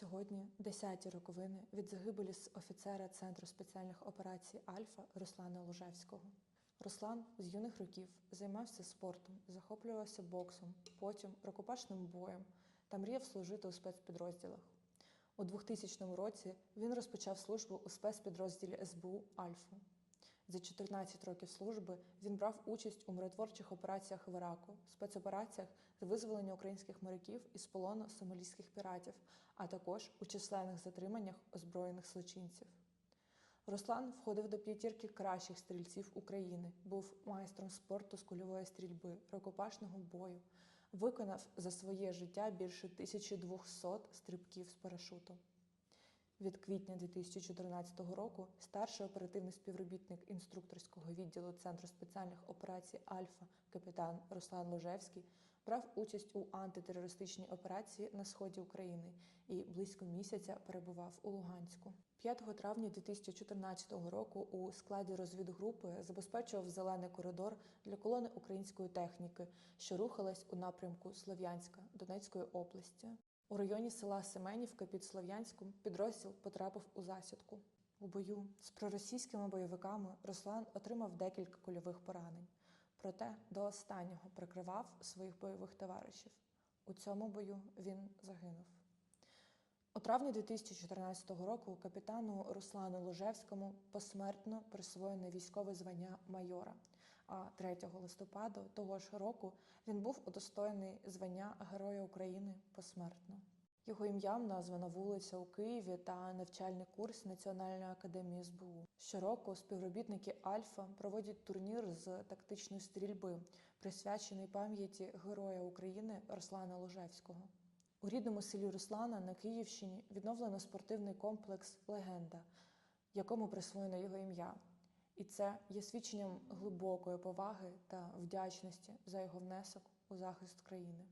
Сьогодні десяті роковини від загибелі з офіцера Центру спеціальних операцій Альфа Руслана Лужевського. Руслан з юних років займався спортом, захоплювався боксом, потім рукопашним боєм та мріяв служити у спецпідрозділах. У 2000 році він розпочав службу у спецпідрозділі СБУ Альфа. За 14 років служби він брав участь у миротворчих операціях в Іраку, спецопераціях з визволення українських моряків із полону сомалійських піратів, а також у численних затриманнях озброєних злочинців. Руслан входив до п'ятірки кращих стрільців України, був майстром спорту з кульової стрільби, рукопашного бою, виконав за своє життя більше 1200 стрибків з парашуту. Від квітня 2014 року старший оперативний співробітник інструкторського відділу Центру спеціальних операцій Альфа капітан Руслан Ложевський брав участь у антитерористичній операції на сході України і близько місяця перебував у Луганську. 5 травня 2014 року у складі розвідгрупи забезпечував зелений коридор для колони української техніки, що рухалась у напрямку Слов'янська Донецької області. У районі села Семенівка під Слов'янськом підрозділ потрапив у засідку. У бою з проросійськими бойовиками Руслан отримав декілька кульових поранень, проте до останнього прикривав своїх бойових товаришів. У цьому бою він загинув. У травні 2014 року капітану Руслану Ложевському посмертно присвоєне військове звання майора. А 3 листопада того ж року він був удостоєний звання Героя України посмертно. Його ім'ям названа вулиця у Києві та навчальний курс Національної академії СБУ. Щороку співробітники Альфа проводять турнір з тактичної стрільби, присвячений пам'яті Героя України Руслана Ложевського. У рідному селі Руслана на Київщині відновлено спортивний комплекс Легенда, якому присвоєно його ім'я. І це є свідченням глибокої поваги та вдячності за його внесок у захист країни.